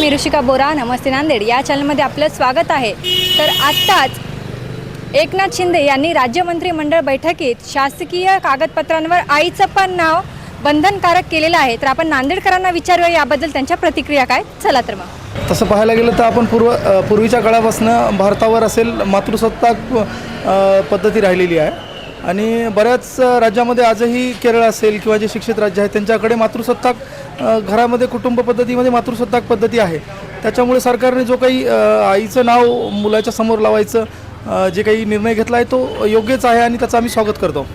मी ऋषिका बोरा नमस्ते नांदेड. या चॅनलमध्ये आपलं स्वागत आहे. तर आत्ताच एकनाथ शिंदे यांनी राज्य मंत्रिमंडळ बैठकीत शासकीय कागदपत्रांवर आईचं पण नाव बंधनकारक केलेलं आहे. तर आपण नांदेडकरांना विचारूया याबद्दल त्यांच्या प्रतिक्रिया काय? चला तर मग. तसं पाहायला गेलं तर आपण पूर्व पूर्वीच्या काळापासून भारतावर असेल मातृसत्ताक पद्धती राहिलेली आहे. आणि बऱ्याच राज्यामध्ये आजही केरळ असेल किंवा जे शिक्षित राज्य आहेत त्यांच्याकडे मातृसत्ताक घरामध्ये कुटुंब पद्धतीमध्ये मातृसत्ताक पद्धती आहे. त्याच्यामुळे सरकारने जो काही आईचं नाव मुलाच्या समोर लावायचं जे काही निर्णय घेतला आहे तो योग्यच आहे आणि त्याचं आम्ही स्वागत करतो.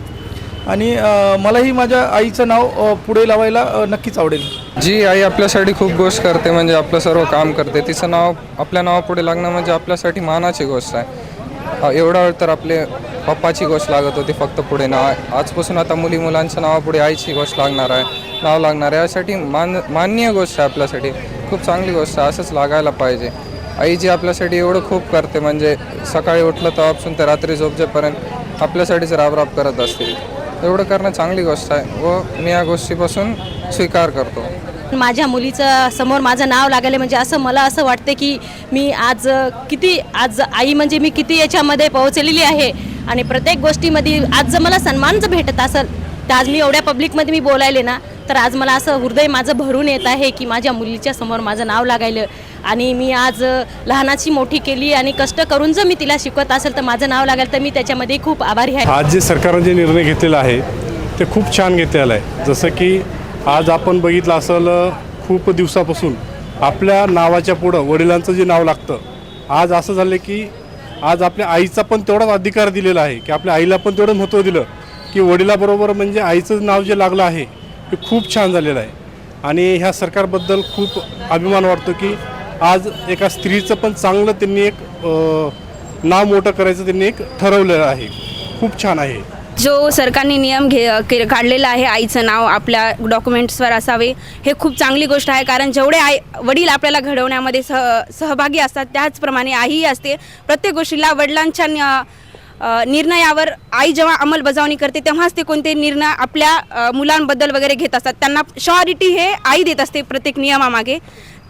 आणि मलाही माझ्या आईचं नाव पुढे लावायला नक्कीच आवडेल. जी आई आपल्यासाठी खूप गोष्ट करते म्हणजे आपलं सर्व काम करते तिचं नाव आपल्या नावापुढे लागणं म्हणजे आपल्यासाठी मानाची गोष्ट आहे. एवढा वेळ तर आपले पप्पाची गोष्ट लागत होती फक्त पुढे नाव आजपासून आता मुली मुलांच्या नावापुढे आईची गोष्ट लागणार आहे नाव लागणार आहे. यासाठी मान माननीय गोष्ट आहे आपल्यासाठी. खूप चांगली गोष्ट आहे असंच लागायला पाहिजे. आई जी आपल्यासाठी एवढं खूप करते म्हणजे सकाळी उठलं तेव्हापासून ते रात्री झोपजेपर्यंत आपल्यासाठीच राबराब करत असते एवढं करणं चांगली गोष्ट आहे व मी या गोष्टीपासून स्वीकार करतो. माझ्या मुलीचं समोर माझं नाव लागले म्हणजे असं मला असं वाटते की मी आज किती आज आई म्हणजे मी किती याच्यामध्ये पोहोचलेली आहे. आणि प्रत्येक गोष्टीमध्ये आज जर मला सन्मान जर भेटत असेल तर आज मी एवढ्या पब्लिकमध्ये मी बोलायले ना तर आज मला असं हृदय माझं भरून येत आहे की माझ्या मुलीच्या समोर माझं नाव लागायलं. आणि मी आज लहानाची मोठी केली आणि कष्ट करून जर मी तिला शिकवत असेल तर माझं नाव लागेल तर मी त्याच्यामध्ये खूप आभारी आहे. आज जे सरकारने जे निर्णय घेतलेला आहे ते खूप छान घेतलेला आहे. जसं की आज आपण बघितलं असेल खूप दिवसापासून आपल्या नावाच्या पुढं वडिलांचं जे नाव लागतं आज असं झालं की आज आपल्या आईचा पण तेवढाच अधिकार दिलेला आहे की आपल्या आईला पण तेवढं महत्त्व दिलं की वडिलाबरोबर म्हणजे आईचं नाव जे लागलं आहे ते खूप छान झालेलं आहे. आणि ह्या सरकारबद्दल खूप अभिमान वाटतो की आज एका स्त्रीचं पण चांगलं त्यांनी एक नाव मोठं करायचं त्यांनी एक ठरवलेलं आहे. खूप छान आहे. जो सरकारने नियम घे के- काढलेला आहे आईचं नाव आपल्या डॉक्युमेंट्सवर असावे हे खूप चांगली गोष्ट आहे. कारण जेवढे आई वडील आपल्याला घडवण्यामध्ये सह सहभागी असतात त्याचप्रमाणे आईही असते. प्रत्येक गोष्टीला वडिलांच्या न- अ, निर्णयावर आई जेव्हा अंमलबजावणी करते तेव्हाच ते कोणते निर्णय आपल्या अ, मुलांबद्दल वगैरे घेत असतात. त्यांना शॉरिटी हे आई देत असते प्रत्येक नियमामागे.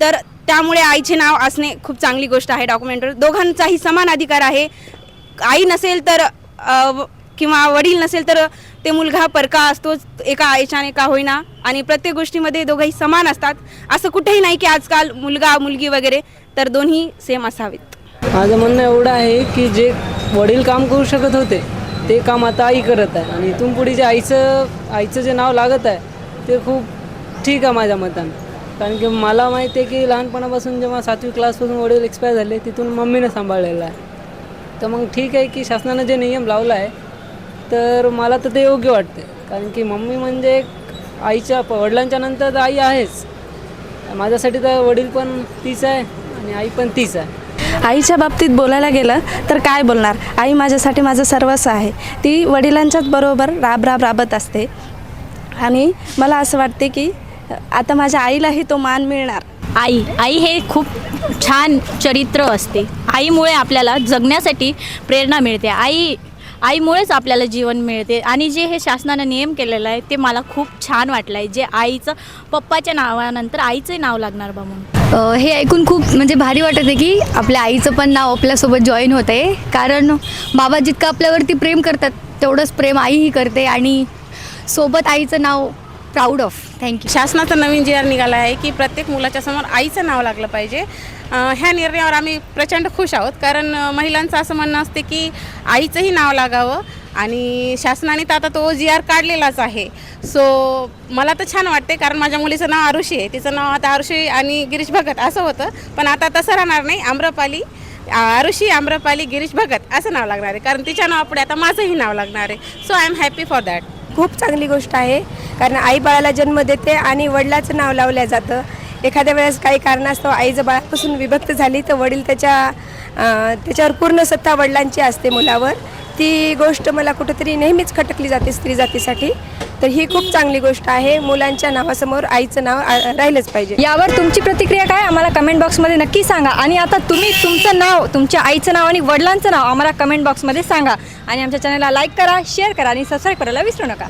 तर त्यामुळे आईचे नाव असणे खूप चांगली गोष्ट आहे डॉक्युमेंटवर. दोघांचाही समान अधिकार आहे. आई नसेल तर अ, व- किंवा वडील नसेल तर ते मुलगा परका असतोच एका आईच्याने का होईना. आणि प्रत्येक गोष्टीमध्ये दोघंही समान असतात. असं कुठेही नाही की आजकाल मुलगा मुलगी वगैरे तर दोन्ही सेम असावेत. माझं म्हणणं एवढं आहे की जे वडील काम करू शकत होते ते काम आता आई करत आहे. आणि इथून पुढे जे आईचं आईचं जे नाव लागत आहे ते खूप ठीक आहे माझ्या मतानं. कारण की मला माहिती आहे की लहानपणापासून जेव्हा सातवी क्लासपासून वडील एक्सपायर झाले तिथून मम्मीनं सांभाळलेलं आहे. तर मग ठीक आहे की शासनानं जे नियम लावला आहे तर मला तर ते योग्य वाटते कारण की मम्मी म्हणजे आईच्या वडिलांच्या नंतर तर आई आहेच. माझ्यासाठी तर वडील पण तीच आहे आणि आई पण तीच आहे. आईच्या बाबतीत बोलायला गेलं तर काय बोलणार? आई माझ्यासाठी माझं सर्वस्व आहे. ती वडिलांच्याच बरोबर राब राब राबत असते. आणि मला असं वाटते की आता माझ्या आईलाही तो मान मिळणार. आई आई हे खूप छान चरित्र असते. आईमुळे आपल्याला जगण्यासाठी प्रेरणा मिळते. आई आईमुळेच आपल्याला जीवन मिळते. आणि जे हे शासनानं नियम केलेलं आहे ते मला खूप छान वाटलं आहे जे आईचं पप्पाच्या नावानंतर आईचंही नाव लागणार बा म्हणून. हे ऐकून खूप म्हणजे भारी वाटत आहे की आपल्या आईचं पण नाव आपल्यासोबत जॉईन होत आहे कारण बाबा जितकं आपल्यावरती प्रेम करतात तेवढंच प्रेम आईही करते आणि सोबत आईचं नाव प्राऊड ऑफ थँक्यू शासनाचा नवीन जी आर निघाला आहे की प्रत्येक मुलाच्या समोर आईचं नाव लागलं पाहिजे. ह्या निर्णयावर आम्ही प्रचंड खुश आहोत कारण महिलांचं असं म्हणणं असते की आईचंही नाव लागावं आणि शासनाने तर आता तो जी आर काढलेलाच आहे. सो मला तर छान वाटते कारण माझ्या मुलीचं नाव आरुषी आहे. तिचं नाव आता आरुषी आणि गिरीश भगत असं होतं. पण आता तसं राहणार नाही. आम्रपाली आरुषी आम्रपाली गिरीश भगत असं नाव लागणार आहे. कारण तिच्या नावापुढे आता माझंही नाव लागणार आहे. So I am happy for that खूप चांगली गोष्ट आहे. कारण आई बाळाला जन्म देते आणि वडिलाचं नाव लावलं जातं. एखाद्या वेळेस काही कारणास्तव आई जर बाळापासून विभक्त झाली तर वडील त्याच्या त्याच्यावर पूर्ण सत्ता वडिलांची असते मुलावर. ती गोष्ट मला कुठेतरी नेहमीच खटकली जाते स्त्री जातीसाठी. तर ही खूप चांगली गोष्ट आहे. मुलांच्या नावासमोर आईचं नाव राहिलंच पाहिजे. यावर तुमची प्रतिक्रिया काय? आम्हाला कमेंट बॉक्समध्ये नक्की सांगा. आणि आता तुम्ही तुमचं नाव तुमच्या आईचं नाव आणि वडिलांचं नाव आम्हाला कमेंट बॉक्समध्ये सांगा. आणि आमच्या चॅनलला लाईक करा शेअर करा आणि सबस्क्राईब करायला विसरू नका.